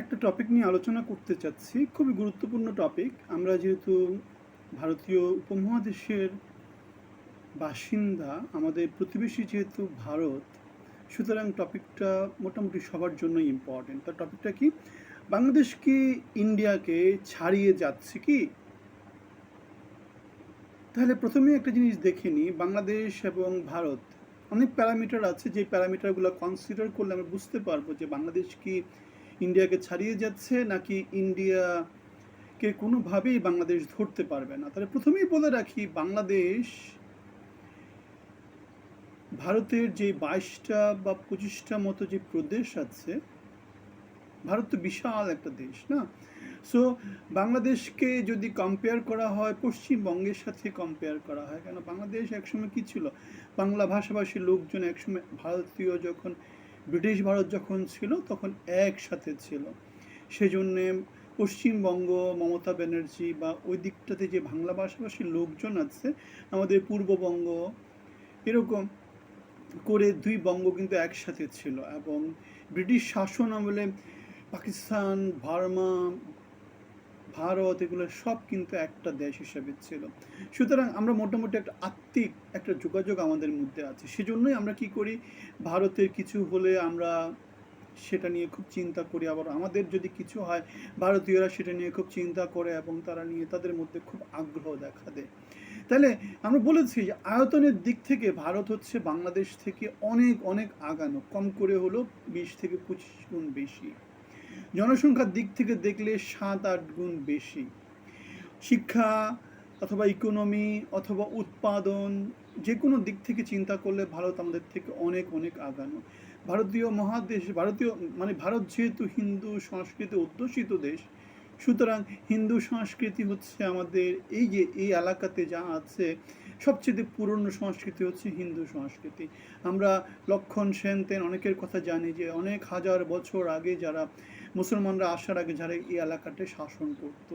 একটা টপিক নিয়ে আলোচনা করতে চাচ্ছি, খুবই গুরুত্বপূর্ণ টপিক আমরা যেহেতু ভারতীয় উপমহাদেশের বাসিন্দা, আমাদের প্রতিবেশী যেহেতু ভারত, সুতরাং টপিকটা মোটামুটি সবার জন্য ইম্পর্টেন্ট তার টপিকটা কি? বাংলাদেশ কি ইন্ডিয়াকে ছাড়িয়ে যাচ্ছে কি? তাহলে প্রথমে একটা জিনিস দেখে নিই বাংলাদেশ এবং ভারত, অনেক প্যারামিটার আছে, যে প্যারামিটারগুলো কনসিডার করলে আমরা বুঝতে পারব যে বাংলাদেশ কি ইন্ডিয়াকে ছাড়িয়ে যাচ্ছে নাকি ইন্ডিয়াকে কোনোভাবেই বাংলাদেশ ধরতে পারবে না? তাহলে প্রথমেই বলে রাখি, বাংলাদেশ ভারতের যে বাইশটা বা পঁচিশটা মতো যে প্রদেশ আছে, ভারত তো বিশাল একটা দেশ, না? সো বাংলাদেশকে যদি কম্পেয়ার করা হয়, পশ্চিমবঙ্গের সাথে কম্পেয়ার করা হয়, কেন? বাংলাদেশ একসময় কী ছিল? বাংলা ভাষাভাষী লোকজন একসময় ভারতীয় যখন ব্রিটিশ ভারত যখন ছিল, তখন একসাথে ছিল। সেজন্যে পশ্চিমবঙ্গ, মমতা ব্যানার্জি বা ওই দিকটাতে যে বাংলা ভাষাভাষী লোকজন আছে, আমাদের পূর্ববঙ্গ, এরকম করে দুই বঙ্গ কিন্তু একসাথে ছিল এবং ব্রিটিশ শাসন আমলে পাকিস্তান, বার্মা ভারত, এগুলো সব কিন্তু একটা দেশ হিসেবে ছিল। সুতরাং আমরা মোটামুটি একটা আত্মিক একটা যোগাযোগ আমাদের মধ্যে আছে। সেজন্যই আমরা কি করি? ভারতের কিছু হলে আমরা সেটা নিয়ে খুব চিন্তা করি। আবার আমাদের যদি কিছু হয়, ভারতীয়রা সেটা নিয়ে খুব চিন্তা করে এবং তারা নিয়ে তাদের মধ্যে খুব আগ্রহ দেখা দেয়। তাহলে আমরা বলেছি যে আয়তনের দিক থেকে ভারত হচ্ছে বাংলাদেশ থেকে অনেক অনেক আগানো। কম করে হলো বিশ থেকে পঁচিশ গুণ বেশি। জনসংখ্যার দিক থেকে দেখলে সাত আট গুণ বেশি। শিক্ষা অথবা ইকোনমি অথবা উৎপাদন যে কোনো দিক থেকে চিন্তা করলে ভারত আমাদের থেকে অনেক অনেক আগানো। ভারতীয় মহাদেশ, ভারতীয় মানে ভারত যেহেতু হিন্দু সংস্কৃতি অধ্যুষিত দেশ সুতরাং হিন্দু সংস্কৃতি হচ্ছে আমাদের এই যে এই এলাকাতে যা আছে, সবচেয়ে পুরনো সংস্কৃতি হচ্ছে হিন্দু সংস্কৃতি। আমরা লক্ষণ সেন তেন অনেকের কথা জানি যে অনেক হাজার বছর আগে যারা মুসলমানরা আসার আগে যারা এই এলাকাতে শাসন করত।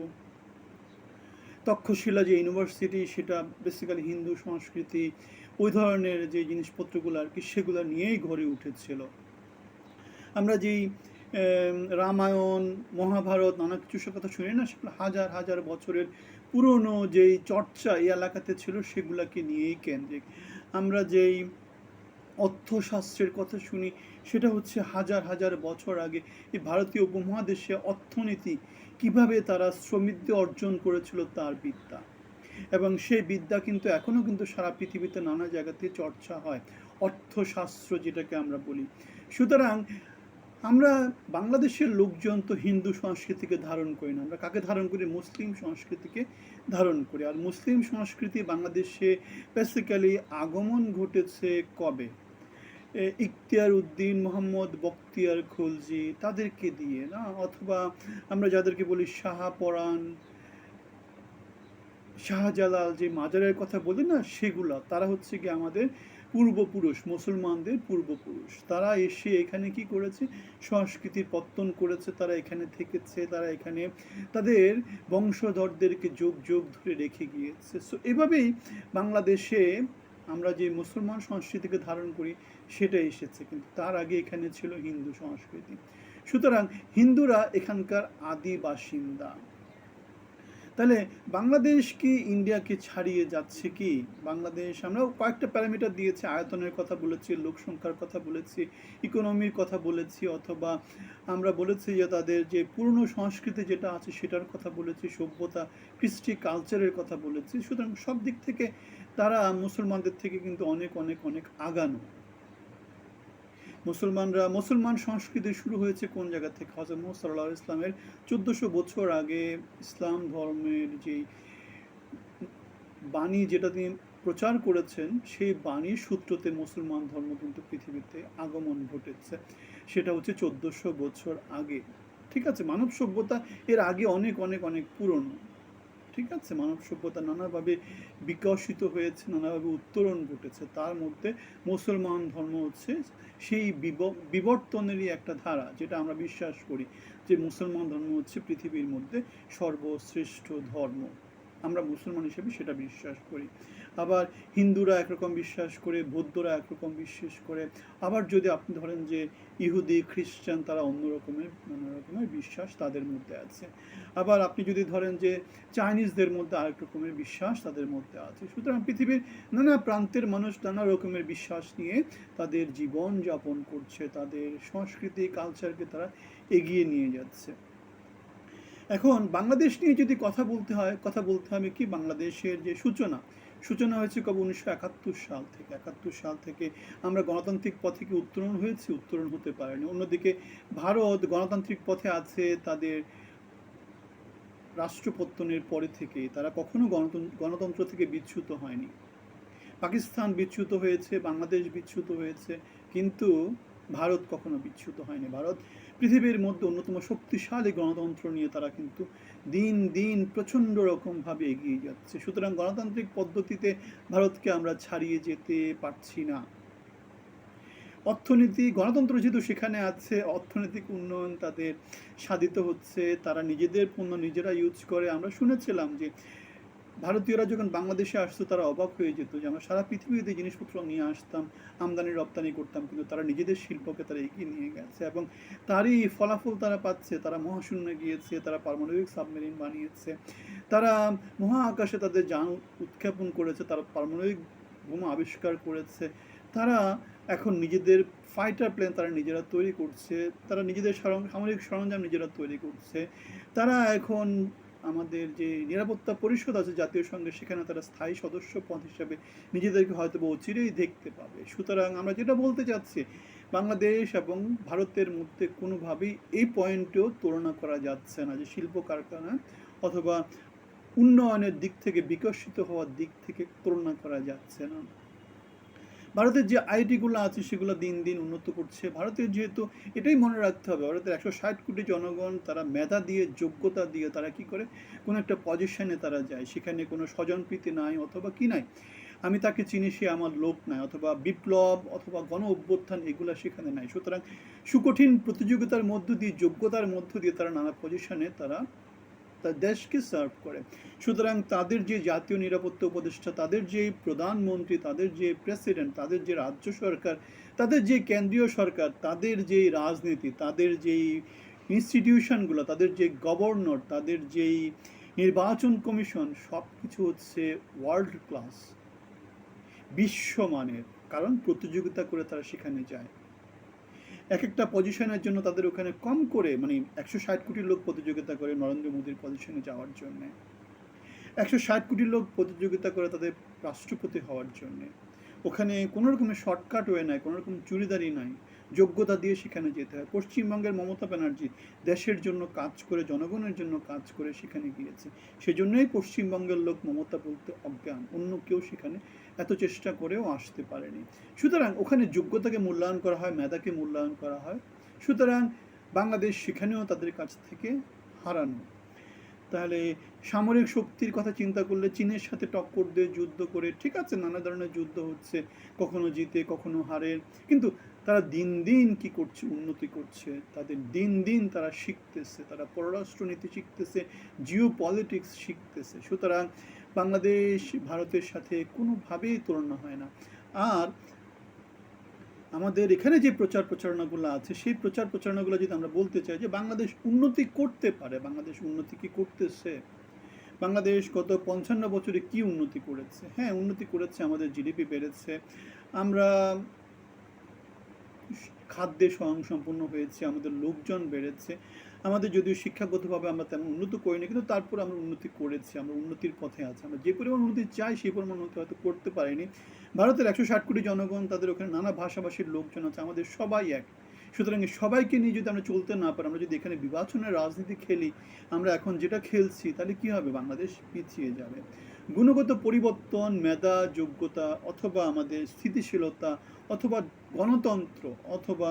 তক্ষশিলা যে ইউনিভার্সিটি, সেটা বেসিক্যালি হিন্দু সংস্কৃতি, ওই ধরনের যে জিনিসপত্রগুলো আর কি, সেগুলো নিয়েই গড়ে উঠেছিল। আমরা যেই রামায়ণ, মহাভারত, নানা কিছু সব কথা শুনি না, সেগুলো হাজার হাজার বছরের পুরনো যেই চর্চা এই এলাকাতে ছিল সেগুলোকে নিয়েই কেন্দ্রিক। আমরা যেই অর্থশাস্ত্রের কথা শুনি, সেটা হচ্ছে হাজার হাজার বছর আগে এই ভারতীয় উপমহাদেশে অর্থনীতি কীভাবে তারা শ্রমিদ্য অর্জন করেছিল তার বিদ্যা। এবং সেই বিদ্যা কিন্তু এখনও কিন্তু সারা পৃথিবীতে নানা জায়গাতে চর্চা হয়। অর্থশাস্ত্র যেটাকে আমরা বলি। সুতরাং আমরা বাংলাদেশের লোকজন তো হিন্দু সংস্কৃতিকে ধারণ করি না। আমরা কাকে ধারণ করি? মুসলিম সংস্কৃতিকে ধারণ করি। আর মুসলিম সংস্কৃতি বাংলাদেশে বেসিক্যালি আগমন ঘটেছে কবে? ইখতিয়ার উদ্দিন, মোহাম্মদ বক্তিয়ার খলজি, তাদেরকে দিয়ে না? অথবা আমরা যাদেরকে বলি শাহপরাণ শাহজালাল যে মাজারের কথা বলি না, সেগুলা, তারা হচ্ছে কি আমাদের পূর্বপুরুষ, মুসলমানদের পূর্বপুরুষ। তারা এসে এখানে কি করেছে? সংস্কৃতির পত্তন করেছে, তারা এখানে থেকেছে, তারা এখানে তাদের বংশধরদেরকে যোগ যোগ ধরে রেখে গিয়েছে। সো এভাবেই বাংলাদেশে আমরা যে মুসলমান সংস্কৃতিকে ধারণ করি, সেটা এসেছে। কিন্তু তার আগে এখানে ছিল হিন্দু সংস্কৃতি। সুতরাং হিন্দুরা এখানকার আদি বাসিন্দা তাহলে বাংলাদেশ কি ইন্ডিয়াকে ছাড়িয়ে যাচ্ছে কি? বাংলাদেশ আমরা কয়েকটা প্যারামিটার দিয়েছি, আয়তনের কথা বলেছি, লোক সংখ্যার কথা বলেছি ইকোনমির কথা বলেছি, অথবা আমরা বলেছি যে তাদের যে পুরনো সংস্কৃতি যেটা আছে সেটার কথা বলেছি, সভ্যতা, কৃষ্টি কালচারের কথা বলেছি। সুতরাং সব দিক থেকে তারা মুসলমানদের থেকে কিন্তু অনেক অনেক অনেক আগানো। মুসলমানরা, মুসলমান সংস্কৃতি শুরু হয়েছে কোন জায়গা থেকে? হজরত মোহাম্মদ সাল্লাহ ইসলামের চোদ্দোশো বছর আগে ইসলাম ধর্মের যে বাণী যেটা তিনি প্রচার করেছেন, সেই বাণীর সূত্রতে মুসলমান ধর্ম কিন্তু পৃথিবীতে আগমন ঘটেছে। সেটা হচ্ছে চোদ্দোশো বছর আগে। ঠিক আছে মানব সভ্যতা এর আগে অনেক অনেক অনেক পুরনো। ঠিক আছে, মানব সভ্যতা নানাভাবে বিকশিত হয়েছে, নানাভাবে উত্তরণ ঘটেছে। তার মধ্যে মুসলমান ধর্ম হচ্ছে সেই বিবর্তনেরই একটা ধারা, যেটা আমরা বিশ্বাস করি যে মুসলমান ধর্ম হচ্ছে পৃথিবীর মধ্যে সর্বশ্রেষ্ঠ ধর্ম। আমরা মুসলমান হিসেবে সেটা বিশ্বাস করি। আবার হিন্দুরা একরকম বিশ্বাস করে, বৌদ্ধরা একরকম বিশ্বাস করে। আবার যদি আপনি ধরেন যে ইহুদি, খ্রিস্টান তারা অন্য রকমের, নানা রকমের বিশ্বাস তাদের মধ্যে আছে। আবার আপনি যদি ধরেন যে চাইনিজদের মধ্যে আরেক রকমের বিশ্বাস তাদের মধ্যে আছে। সুতরাং পৃথিবীর নানা প্রান্তের মানুষ নানা রকমের বিশ্বাস নিয়ে তাদের জীবন যাপন করছে, তাদের সংস্কৃতি কালচারকে তারা এগিয়ে নিয়ে যাচ্ছে। এখন বাংলাদেশ নিয়ে যদি কথা বলতে হয়, কথা বলতে হবে কি বাংলাদেশের যে সূচনা? সূচনা হয়েছে কবে? উনিশশো একাত্তর সাল থেকে। একাত্তর সাল থেকে আমরা গণতান্ত্রিক পথে কি উত্তরণ হয়েছি? উত্তরণ হতে পারেনি। অন্যদিকে ভারত গণতান্ত্রিক পথে আছে তাদের রাষ্ট্রপত্তনের পরে থেকে। তারা কখনো গণতন্ত্র থেকে বিচ্যুত হয়নি। পাকিস্তান বিচ্যুত হয়েছে, বাংলাদেশ বিচ্যুত হয়েছে, কিন্তু ভারত কখনো বিচ্যুত হয়নি। ভারত পৃথিবীর মধ্যে অন্যতম শক্তিশালী গণতন্ত্র নিয়ে তারা কিন্তু দিন দিন প্রচণ্ড রকমভাবে এগিয়ে যাচ্ছে। সুতরাং গণতান্ত্রিক পদ্ধতিতে ভারতকে আমরা ছাড়িয়ে যেতে পারছি না। অর্থনীতি, গণতন্ত্র যেহেতু সেখানে আছে, অর্থনৈতিক উন্নয়ন তাদের সাধিত হচ্ছে, তারা নিজেদের পণ্য নিজেরা ইউজ করে। আমরা শুনেছিলাম যে ভারতীয়রা যখন বাংলাদেশে আসতো, তারা অবাক হয়ে যেত যে আমরা সারা পৃথিবীতে জিনিসপত্র নিয়ে আসতাম, আমদানি, রপ্তানি করতাম, কিন্তু তারা নিজেদের শিল্পকে তারা এগিয়ে নিয়ে গেছে এবং তারই ফলাফল তারা পাচ্ছে। তারা মহাশূন্যে গিয়েছে, তারা পারমাণবিক সাবমেরিন বানিয়েছে, তারা মহাকাশে তাদের যান উৎক্ষেপণ করেছে, তারা পারমাণবিক বোমা আবিষ্কার করেছে, তারা এখন নিজেদের ফাইটার প্লেন তারা নিজেরা তৈরি করছে, তারা নিজেদের সামরিক সরঞ্জাম নিজেরা তৈরি করছে, তারা এখন আমাদের যে নিরাপত্তা পরিষদ আছে জাতীয় সংঘে সেখানে তারা স্থায়ী সদস্য পদ হিসাবে নিজেদেরকে হয়তো অচিরেই দেখতে পাবে। সুতরাং আমরা যেটা বলতে চাচ্ছি, বাংলাদেশ এবং ভারতের মধ্যে কোনোভাবেই এই পয়েন্টেও তুলনা করা যাচ্ছে না যে শিল্প কারখানা অথবা উন্নয়নের দিক থেকে বিকশিত হওয়ার দিক থেকে তুলনা করা যাচ্ছে না। ভারতের যে আইটিগুলো আছে সেগুলো দিন দিন উন্নত করছে। ভারতের যেহেতু এটাই মনে রাখতে হবে, ভারতের একশো ষাট কোটি জনগণ তারা মেধা দিয়ে, যোগ্যতা দিয়ে তারা কি করে? কোনো একটা পজিশনে তারা যায়, সেখানে কোনো স্বজনপ্রীতি নাই অথবা কি নাই? আমি তাকে চিনি, সে আমার লোক নাই, অথবা বিপ্লব অথবা গণ অভ্যুত্থান এগুলো সেখানে নাই। সুতরাং সুকঠিন প্রতিযোগিতার মধ্য দিয়ে, যোগ্যতার মধ্য দিয়ে তারা নানা পজিশনে তারা তার দেশকে সার্ভ করে। সুতরাং তাদের যে জাতীয় নিরাপত্তা উপদেষ্টা, তাদের যে প্রধানমন্ত্রী, তাদের যে প্রেসিডেন্ট, তাদের যে রাজ্য সরকার, তাদের যে কেন্দ্রীয় সরকার, তাদের যেই রাজনীতি, তাদের যেই ইনস্টিটিউশনগুলো তাদের যে গভর্নর তাদের যেই নির্বাচন কমিশন সব কিছু হচ্ছে ওয়ার্ল্ড ক্লাস বিশ্বমানের। কারণ প্রতিযোগিতা করে তারা সেখানে যায়। এক একটা পজিশনের জন্য তাদের ওখানে কম করে মানে একশো ষাট কোটি লোক প্রতিযোগিতা করে নরেন্দ্র মোদীর পজিশনে যাওয়ার জন্যে। একশো ষাট কোটি লোক প্রতিযোগিতা করে তাদের রাষ্ট্রপতি হওয়ার জন্যে। ওখানে কোনো রকমের শর্টকাট ওয়ে নাই কোনো রকম চুরিদারি নাই। যোগ্যতা দিয়ে সেখানে যেতে হয়। পশ্চিমবঙ্গের মমতা ব্যানার্জি দেশের জন্য কাজ করে, জনগণের জন্য কাজ করে সেখানে গিয়েছে। সেজন্যই পশ্চিমবঙ্গের লোক মমতা বলতে অজ্ঞান। অন্য কেউ সেখানে এত চেষ্টা করেও আসতে পারেনি। সুতরাং ওখানে যোগ্যতাকে মূল্যায়ন করা হয়, মেধাকে মূল্যায়ন করা হয়। সুতরাং বাংলাদেশ সেখানেও তাদের কাছ থেকে হারানো। তাহলে সামরিক শক্তির কথা চিন্তা করলে চীনের সাথে টক্কর দিয়ে যুদ্ধ করে, ঠিক আছে, নানা ধরনের যুদ্ধ হচ্ছে, কখনো জিতে, কখনো হারে। কিন্তু তারা দিন দিন কি করছে, উন্নতি করছে, তাদের দিন দিন তারা শিখতেছে, তারা পররাষ্ট্রনীতি শিখতেছে জিও পলিটিক্স শিখতেছে। সুতরাং বাংলাদেশ ভারতের সাথে কোনোভাবেই তুলনা হয় না। আর আমাদের এখানে যে প্রচার প্রচারণাগুলো আছে, সেই প্রচার প্রচারণাগুলো যদি আমরা বলতে চাই যে বাংলাদেশ উন্নতি করতে পারে, বাংলাদেশ উন্নতি কি করতেছে? বাংলাদেশ গত পঞ্চান্ন বছরে কি উন্নতি করেছে? হ্যাঁ উন্নতি করেছে, আমাদের জিডিপি বেড়েছে। আমরা খাদ্যে স্বয়ংসম্পূর্ণ হয়েছে, আমাদের লোকজন বেড়েছে। আমাদের যদিও শিক্ষাগতভাবে আমরা তেমন উন্নত করিনি, কিন্তু তারপর আমরা উন্নতি করেছি, আমরা উন্নতির পথে আছি। আমরা যে পরিমাণ উন্নতি চাই, সেই পরিমাণ উন্নতি হয়তো করতে পারিনি। ভারতের একশো ষাট কোটি জনগণ, তাদের ওখানে নানা ভাষাভাষীর লোকজন আছে, আমাদের সবাই এক। সুতরাং সবাইকে নিয়ে যদি আমরা চলতে না পারি, আমরা যদি এখানে বিভাজনের রাজনীতি খেলি, আমরা এখন যেটা খেলছি, তাহলে কি হবে? বাংলাদেশ পিছিয়ে যাবে। গুণগত পরিবর্তন মেধা যোগ্যতা অথবা আমাদের স্থিতিশীলতা অথবা গণতন্ত্র অথবা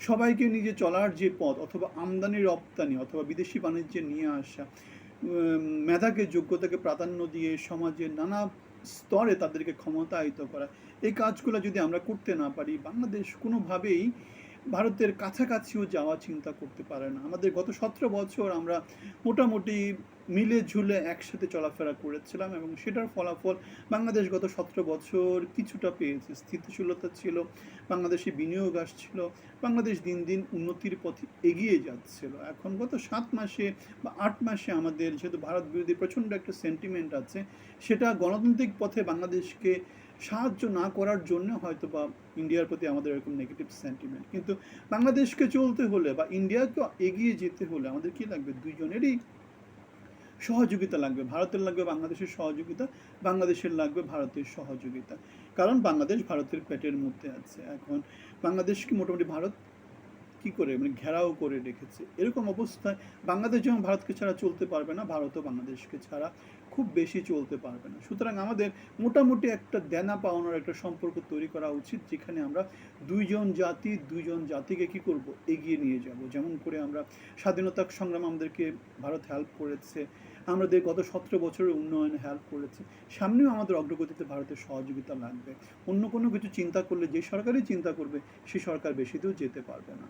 সবাইকে নিজে চলার যে পথ অথবা আমদানি, রপ্তানি অথবা বিদেশি বাণিজ্যে নিয়ে আসা মেধাকে, যোগ্যতাকে প্রাধান্য দিয়ে সমাজের নানা স্তরে তাদেরকে ক্ষমতায়িত করা, এই কাজগুলো যদি আমরা করতে না পারি, বাংলাদেশ কোনোভাবেই ভারতের কাছাকাছিও যাওয়া চিন্তা করতে পারে না। আমাদের গত সতেরো বছর আমরা মোটামুটি মিলে ঝুলে একসাথে চলাফেরা করেছিলাম এবং সেটার ফলাফল বাংলাদেশ গত সতেরো বছর কিছুটা পেয়েছে। স্থিতিশীলতা ছিল, বাংলাদেশে বিনিয়োগ আসছিল, বাংলাদেশ দিন দিন উন্নতির পথে এগিয়ে যাচ্ছিল। এখন গত সাত মাসে বা আট মাসে আমাদের যেহেতু ভারত বিরোধী প্রচণ্ড একটা সেন্টিমেন্ট আছে, সেটা গণতান্ত্রিক পথে বাংলাদেশকে সাহায্য না করার জন্য হয়তো বা ইন্ডিয়ার প্রতি আমাদের এরকম নেগেটিভ সেন্টিমেন্ট কিন্তু বাংলাদেশকে চলতে হলে বা ইন্ডিয়াকে এগিয়ে যেতে হলে আমাদের কি লাগবে? দুইজনেরই সহযোগিতা লাগবে। ভারতের লাগবে বাংলাদেশের সহযোগিতা, বাংলাদেশের লাগবে ভারতের সহযোগিতা। কারণ বাংলাদেশ ভারতের পেটের মধ্যে আছে। এখন বাংলাদেশকে মোটামুটি ভারত কি করে? মানে ঘেরাও করে রেখেছে। এরকম অবস্থায় বাংলাদেশ যেমন ভারতকে ছাড়া চলতে পারবে না, ভারতও বাংলাদেশকে ছাড়া খুব বেশি চলতে পারবে না। সুতরাং আমাদের মোটামুটি একটা দেনা পাওনার একটা সম্পর্ক তৈরি করা উচিত, যেখানে আমরা দুইজন জাতি, দুইজন জাতিকে কি করব? এগিয়ে নিয়ে যাব। যেমন করে আমরা স্বাধীনতা সংগ্রাম আমাদেরকে ভারত হেল্প করেছে, আমাদের গত সতেরো বছরের উন্নয়নে হেল্প করেছে, সামনেও আমাদের অগ্রগতিতে ভারতের সহযোগিতা লাগবে। অন্য কোনো কিছু চিন্তা করলে যে সরকারই চিন্তা করবে, সে সরকার বেশি দূর যেতে পারবে না।